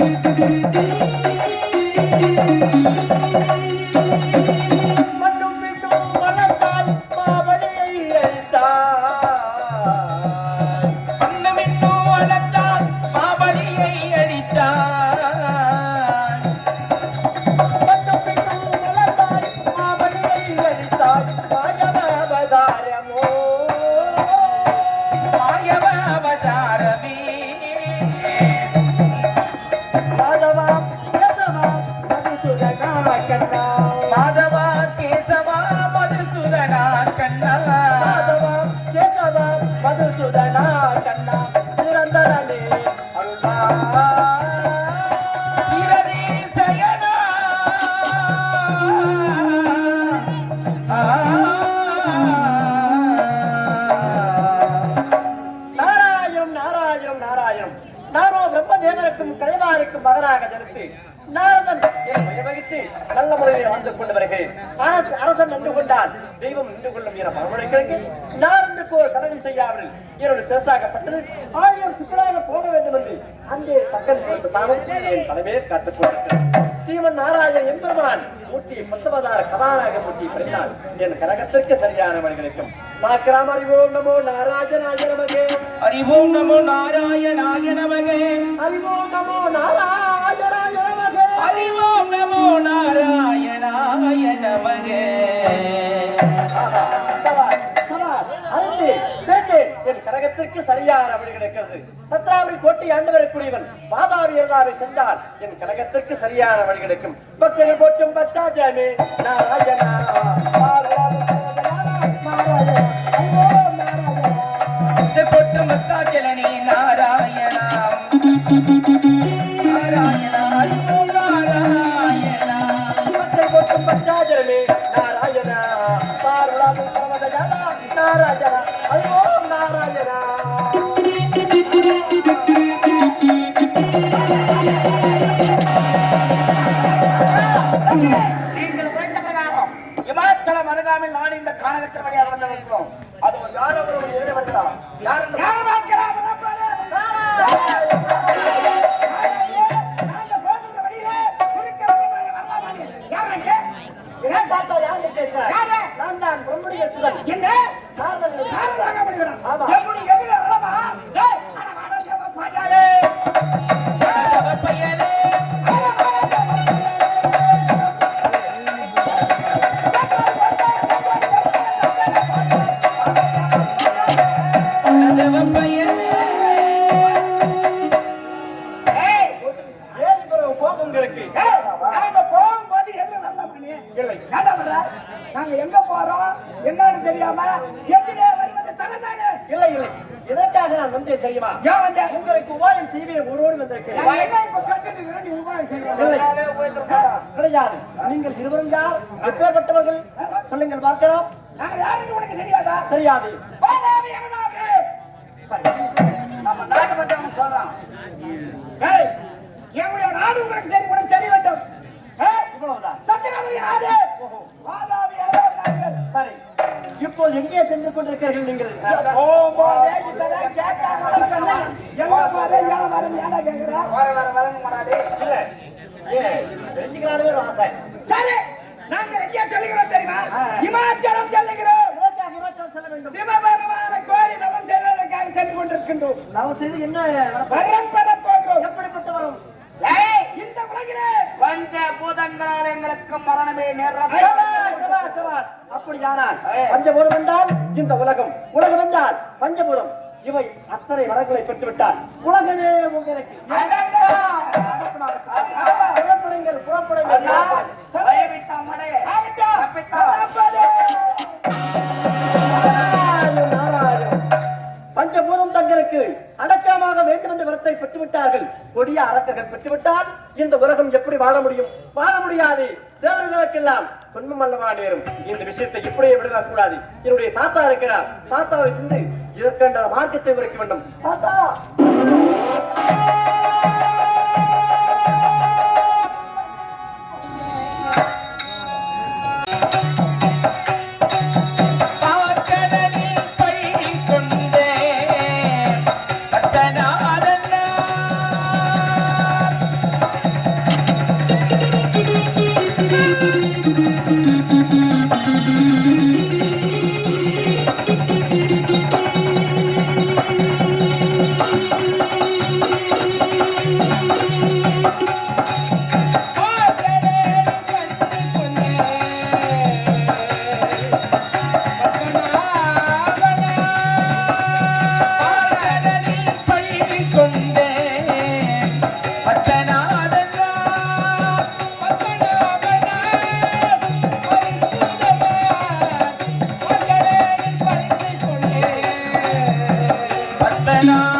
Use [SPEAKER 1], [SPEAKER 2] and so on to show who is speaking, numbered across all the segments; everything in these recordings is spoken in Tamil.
[SPEAKER 1] மண்ணும் மதுசூதனா கண்ணா.
[SPEAKER 2] மாதவா கேசவா மதுசூதனா கண்ணா.
[SPEAKER 1] மாதவா கேசவா மதுசூதனா கொண்டால் தெய்வம் நின்று கொள்ளும் என மறுமொழிக்கிறது நாரந்து போர் கடனை செய்யாமல் என்னோட சேசாகப்பட்டது ஆயிரம் சுக்கராக போக வேண்டும் என்று அங்கே பக்கம் கொடுத்த சாமம் என் தலைமையில் காத்துக் கொண்டிருக்கிறது ஸ்ரீமன் நாராயணன் எம்பெருமான் மூர்த்தி பத்தவதார கதாநாயக மூர்த்தி பறித்தால் என் கரகத்திற்கு சரியான வழி கிடைக்கும். பார்க்கலாம். அறிவோம் நமோ நாராயணாய நமகே.
[SPEAKER 2] அறிவோம் நமோ நாராயணாய நமகே.
[SPEAKER 1] அறிவோம் நமோ நாராயணாய நமகே.
[SPEAKER 2] அறிவோம் நமோ நாராயணாய நமகே
[SPEAKER 1] கேட்டேன். என் கரகத்திற்கு சரியான வழி கிடைக்கிறது. பத்ராவளி கோட்டை ஆண்டு வரக்கூடியவன் மாதாவி இருந்தாவை சென்றால் என் கலகத்திற்கு சரியான வழி கிடைக்கும். பக்தர்கள் போற்றும் பத்தாஜாமே நாராயணா நாராயணா பரமதயானா
[SPEAKER 3] ஐயோ நாராஜரா தெரியாதா. நம்ம நாட்டு சொல்றான் எங்களுடைய நாடு உங்களுக்கு தெரிய உனக்கு தெரிய வேண்டும். நாடு.
[SPEAKER 1] சரி. இப்போது எங்கே சென்று கொண்டிருக்கிறீர்கள் நீங்கள்? ஒரு ஆசை.
[SPEAKER 3] சரி. நாங்க எங்கே செல்லுகிறோம் தெரியுமா. இமாச்சலம் செல்லுகிறோம்
[SPEAKER 1] இதற்காக இமாச்சலம் செல்ல வேண்டும்
[SPEAKER 3] சிவபெருமான கோரி தவம் செய்வதற்காக சென்று கொண்டிருக்கின்றோம்.
[SPEAKER 1] நாம் செய்து என்ன?
[SPEAKER 3] வரம் பெற போகிறோம்.
[SPEAKER 1] எப்படிப்பட்ட வரும்?
[SPEAKER 3] ஏய், இந்த உலகிலே. பஞ்ச பூதங்களால் எங்களுக்கு மரணமே.
[SPEAKER 1] அப்படியானால் பஞ்சபூதம் என்றால் இந்த உலகம். உலகம் என்றால் பஞ்சபூதம் இவை அத்தனை வரங்களை பெற்றுவிட்டால் உலகமே உங்களுக்கு புறப்படுங்கள் புறப்படுங்கள். பெற்று அடக்கமாக வேண்டும் என்ற வரத்தை பெற்றுவிட்டார்கள். கொடிய அரக்கர்கள் பெற்றுவிட்டால் இந்த உலகம் எப்படி வாழ முடியும்? வாழ முடியாது. தேவர்களுக்கெல்லாம் துன்பம் அல்லவா நேரும். இந்த விஷயத்தை இப்படியே விடலாம் கூடாது என்னுடைய தாத்தா இருக்கிறார். தாத்தாவை சிந்து இதற்கென்ற மார்க்கத்தை உரைக்க வேண்டும். தாத்தா!
[SPEAKER 4] अपना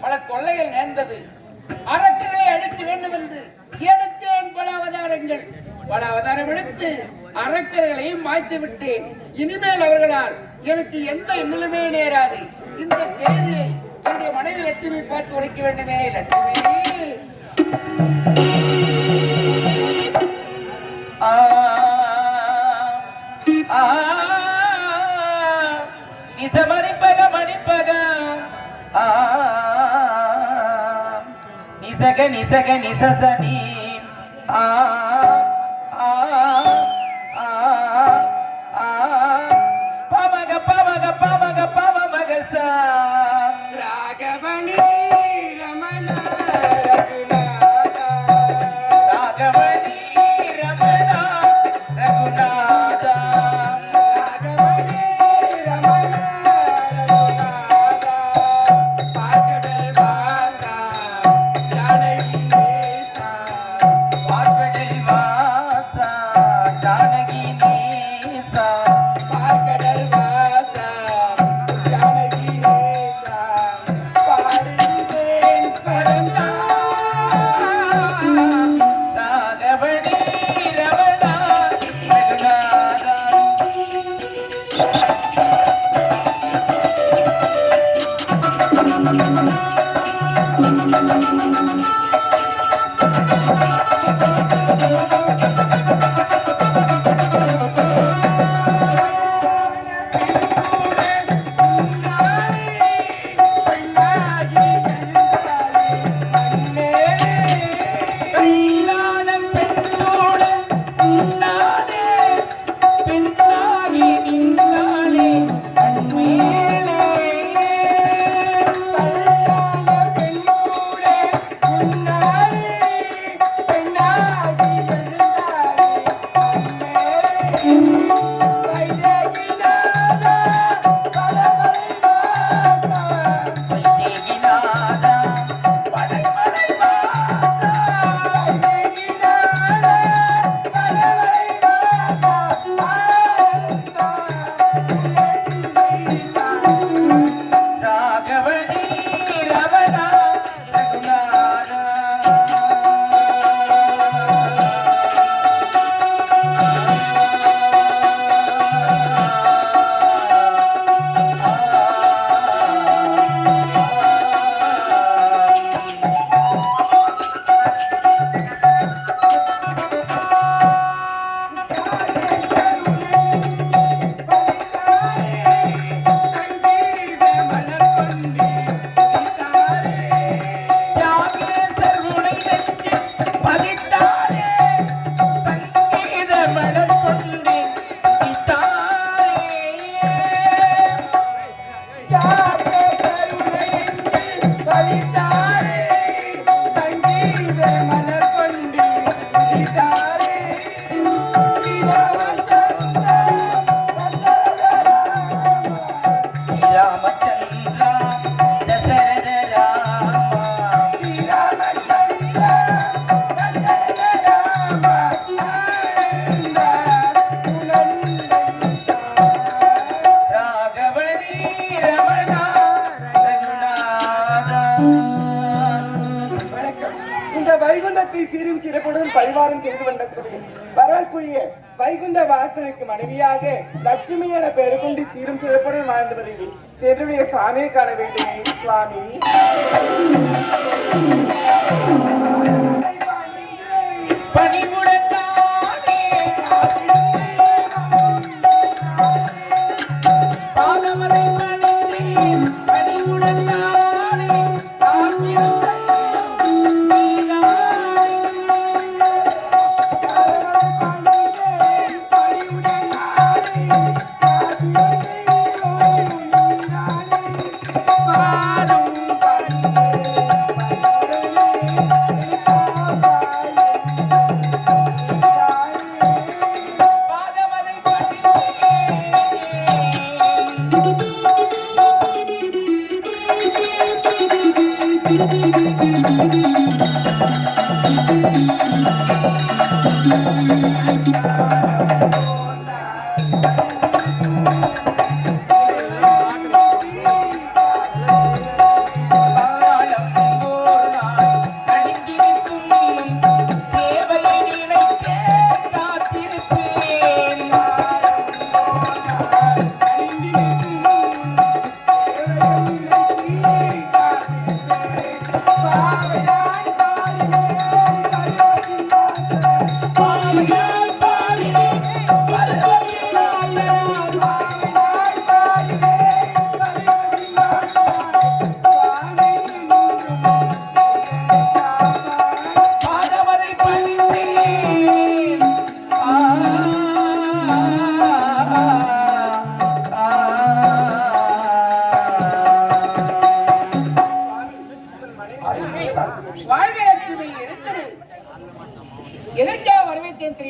[SPEAKER 4] பல தொல்லைகள் நேர்ந்தது அரக்கர்களை அழிக்க வேண்டும் என்று எடுத்தேன் பல அவதாரங்கள் பல அவதாரம் எடுத்து அரக்கர்களையும் மாய்த்து விட்டேன் இனிமேல் அவர்களால் எனக்கு எந்த நிலைமே நேராது இந்த செய்தியை என்னுடைய மனைவி லட்சுமி பார்த்து உரைக்க வேண்டுமே லட்சுமி
[SPEAKER 3] ஆ ஆ sagani second, sasani ah. ಮಠ வைகுண்ட வாசனுக்கு மனைவியாக லட்சுமி என பெருகுண்டி சீரும் சிறப்புடன் வாழ்ந்து வருகிறேன் சென்றுடைய சாமியை காண வேண்டும். சுவாமி.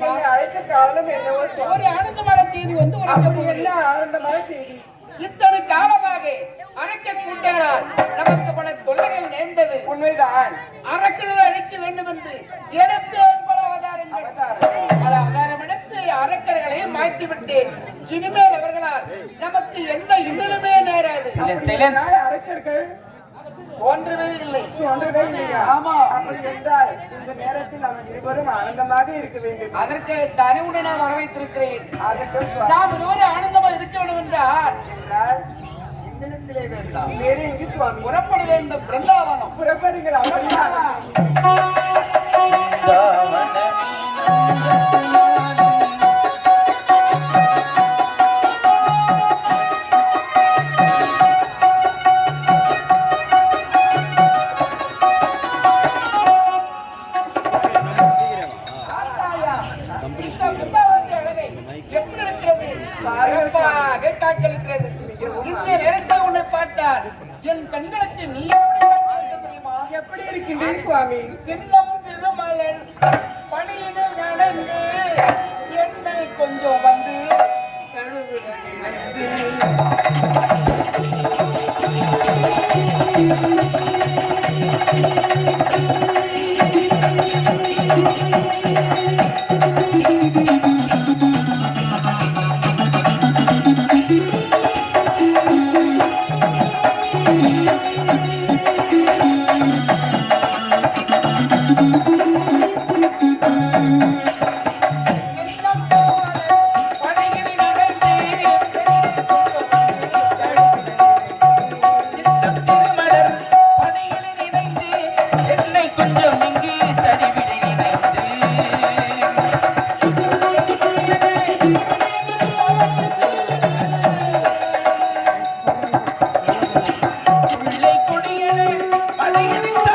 [SPEAKER 4] தெரியுமா
[SPEAKER 3] அழைத்த காரணம் என்னவோ.
[SPEAKER 4] ஒரு ஆனந்தமான செய்தி வந்து உனக்கு
[SPEAKER 3] என்ன ஆனந்தமான செய்தி
[SPEAKER 4] இத்தனை காலமாக அரக்க கூட்டங்களால் நமக்கு பல தொல்லைகள் நேர்ந்தது.
[SPEAKER 3] உண்மைதான்.
[SPEAKER 4] அரக்கர்களை அழிக்க வேண்டும் என்று எடுத்து பல அவதாரங்கள் பல அவதாரம் எடுத்து அரக்கர்களை மாய்த்து விட்டேன். இனிமேல் அவர்களால் நமக்கு எந்த இன்னலுமே நேராது.
[SPEAKER 3] நாளை
[SPEAKER 4] தோன்றவே இல்லை.
[SPEAKER 3] ஒன்றவே இல்லையா
[SPEAKER 4] ஆமா.
[SPEAKER 3] அப்படி என்றால் இந்த நேரத்தில் நாம் இருவரும் ஆனந்தமாக இருக்க வேண்டும்.
[SPEAKER 4] அதற்கு தனிவுடன் நான் வரவைத்திருக்கிறேன்.
[SPEAKER 3] அதற்கும் சுவாமி
[SPEAKER 4] நாம் இருவரும் ஆனந்தமா இருக்க வேண்டும் என்றால்
[SPEAKER 3] என்றால் இந்த இடத்திலே வேண்டாம். வேறு எங்கு சுவாமி?
[SPEAKER 4] புறப்பட வேண்டும். பிருந்தாவனம்.
[SPEAKER 3] புறப்படுங்கள் அப்படியா
[SPEAKER 4] இந்த பிருந்தாவனத்தின் எப்படி இருக்கிறது இந்த நேரத்தில் உன்னை பார்த்தால் என் கண்களுக்கு நீ எப்படி
[SPEAKER 3] எப்படி இருக்கின்றேன் சுவாமி
[SPEAKER 4] சின்னம் திருமலன் பணியினில் நடந்து என்னை கொஞ்சம் வந்து குடியேறு மலையில்